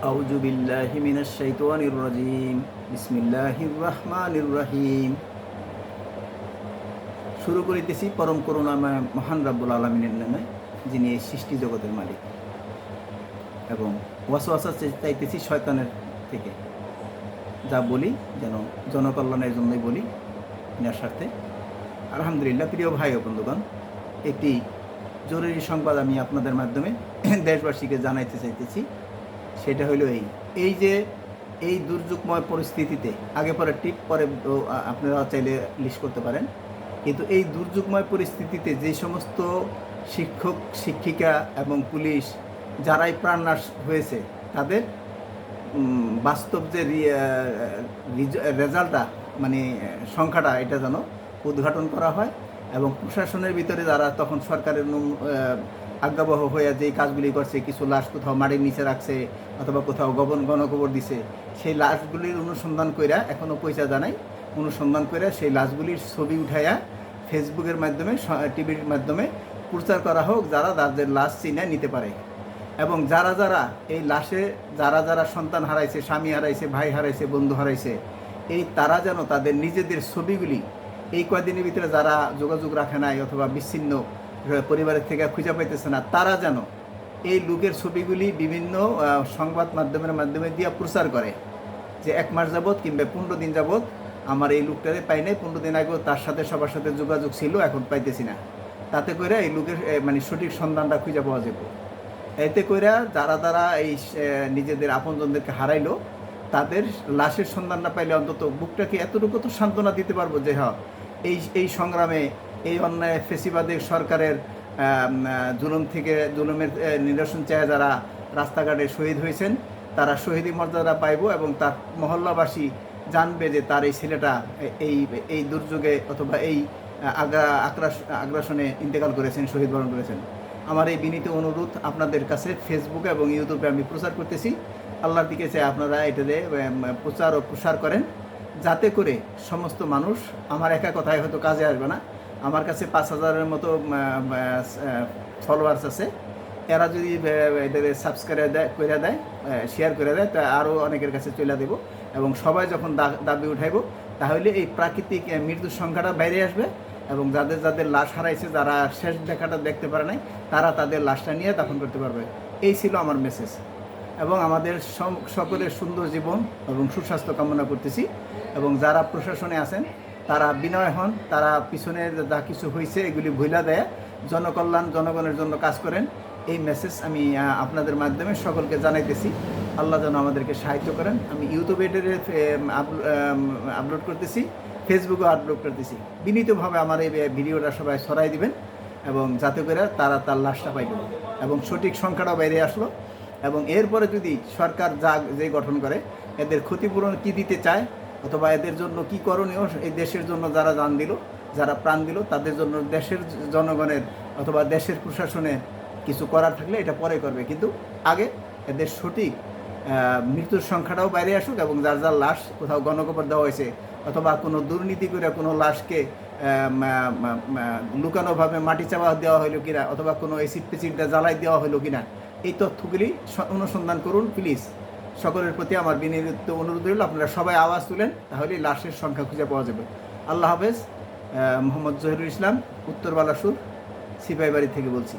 أعوذ بالله من الشيطان الرجيم بسم الله الرحمن الرحيم শুরু করিতেছি পরম করুণাময় মহান রাব্বুল আলমিনের নামে যিনি এই সৃষ্টি জগতের মালিক এবং ওয়াসওয়াসা চাইতেছি শয়তানের থেকে যা বলি যেন জনকল্যাণের জন্যই বলি এনার স্বার্থে আলহামদুলিল্লাহ প্রিয় ভাই ও বন্ধুগণ একটি জরুরি সংবাদ আমি আপনাদের মাধ্যমে দেশবাসীকে জানাইতে চাইতেছি সেটা হলো এই। এই যে এই দুর্যোগময় পরিস্থিতিতে, আগে পরে টিপ পরে আপনারা চাইলে লিস্ট করতে পারেন। কিন্তু এই দুর্যোগময় পরিস্থিতিতে যে সমস্ত শিক্ষক, শিক্ষিকা এবং পুলিশ যারাই প্রাণনাশ হয়েছে, তাদের বাস্তব যে রেজাল্টটা মানে সংখ্যাটা, এটা যেন উদ্ঘাটন করা হয় এবং প্রশাসনের ভিতরে যারা তখন সরকারের আজ্ঞাবহ হয়ে যে কাজগুলি করছে, কিছু লাশ কোথাও মাটির নিচে রাখছে অথবা কোথাও গবন গণকবর দিছে, সেই লাশগুলির অনুসন্ধান কইরা এখনও পয়সা জানাই। অনুসন্ধান করে সেই লাশগুলির ছবি উঠাইয়া ফেসবুকের মাধ্যমে টিভির মাধ্যমে প্রচার করা হোক, যারা তাদের লাশ চিনে নিতে পারে। এবং যারা যারা এই লাশে, যারা যারা সন্তান হারাইছে, স্বামী হারাইছে, ভাই হারাইছে, বন্ধু হারাইছে, এই তারা যেন তাদের নিজেদের ছবিগুলি এই কয়দিনের ভিতরে যারা যোগাযোগ রাখে নাই অথবা বিচ্ছিন্ন পরিবারের থেকে খুঁজে পাইতেছে না। তারা যেন এই লোকের ছবিগুলি বিভিন্ন সংবাদ মাধ্যমের মাধ্যমে দিয়ে প্রচার করে যে এক মাস যাবৎ কিংবা পনেরো দিন যাবৎ আমার এই লোকটারে পাই নাই, পনেরো দিন আগেও তার সাথে সবার সাথে যোগাযোগ ছিল, এখন পাইতেছি না। তাতে করে এই লোকের মানে সঠিক সন্ধানটা খুঁজে পাওয়া যাবে এতে কইরা যারা যারা এই নিজেদের আপনজনদেরকে হারাইলো, তাদের লাশের সন্ধানটা পাইলে অন্তত বুকটাকে এতটুকু তো সান্ত্বনা দিতে পারব যে হ্যাঁ এই এই সংগ্রামে এই অন্যায় ফেসিবাদের সরকারের জুলুম থেকে, জুলুমের নিরসন চায় যারা রাস্তাঘাটে শহীদ হয়েছেন, তারা শহীদি মর্যাদা পাইব এবং তার মহল্লাবাসী জানবে যে তার এই ছেলেটা এই এই দুর্যোগে অথবা এই আগ্রাস, আগ্রাসনে ইন্তেকাল করেছেন, শহীদ বরণ করেছেন। আমার এই বিনীত অনুরোধ আপনাদের কাছে ফেসবুকে এবং ইউটিউবে আমি প্রচার করতেছি। আল্লাহর দিকে চাই আপনারা এটাতে প্রচার ও প্রসার করেন। যাতে করে সমস্ত মানুষ, আমার একা কথায় হয়তো কাজে আসবে না আমার কাছে পাঁচ হাজারের মতো ফলোয়ার্স আছে। এরা যদি এটাতে সাবস্ক্রাইব দেয় করে দেয় শেয়ার করে দেয়, তা আরও অনেকের কাছে চলে দেব। এবং সবাই যখন দাবি উঠাইব, তাহলে এই প্রাকৃতিক মৃত্যুর সংখ্যাটা বাইরে আসবে। এবং যাদের যাদের লাশ হারাইছে, যারা শেষ দেখাটা দেখতে পারে নাই, তারা তাদের লাশটা নিয়ে দাফন করতে পারবে। এই ছিল আমার মেসেজ এবং আমাদের সকলের সুন্দর জীবন এবং সুস্বাস্থ্য কামনা করতেছি। এবং যারা প্রশাসনে আছেন তারা বিনয় হন, তারা পিছনে যা কিছু হয়েছে এগুলি ভুলা দেয়। জনকল্যাণ, জনগণের জন্য কাজ করেন। এই মেসেজ আমি আপনাদের মাধ্যমে সকলকে জানাইতেছি। আল্লাহ যেন আমাদেরকে সাহায্য করেন। আমি ইউটিউবে আপলোড করতেছি ফেসবুকে আপলোড করতেছি। বিনীতভাবে আমার এই ভিডিওটা সবাই সরাই দিবেন এবং যাতে করে তারা তার লাশটা পাইল এবং সঠিক সংখ্যাটাও বাইরে আসলো এবং এরপরে যদি সরকার যা, যে গঠন করে, এদের ক্ষতিপূরণ কি দিতে চায় অথবা এদের জন্য কি করণীয়? এই দেশের জন্য যারা জান দিল, যারা প্রাণ দিল, তাদের জন্য দেশের জনগণের অথবা দেশের প্রশাসনে কিছু করার থাকলে এটা পরে করবে। কিন্তু আগে এদের সঠিক মৃত্যুর সংখ্যাটাও বাইরে আসুক এবং যার যার লাশ কোথাও গণকবর দেওয়া হয়েছে অথবা কোনো দুর্নীতি করে কোনো লাশকে লুকানোভাবে মাটি চাপা দেওয়া হলো কিনা অথবা কোনো এসিড পেসিডটা জ্বালাই দেওয়া হলো কিনা, এই তথ্যগুলি অনুসন্ধান করুন প্লিজ সকলের প্রতি আমার বিনীত অনুরোধ রইল, আপনারা সবাই আওয়াজ তুলেন তাহলে লাশের সংখ্যা খুঁজে পাওয়া যাবে। আল্লাহ হাফেজ মোহাম্মদ জহিরুল ইসলাম উত্তর বালাসুর সিপাইবাড়ি থেকে বলছি।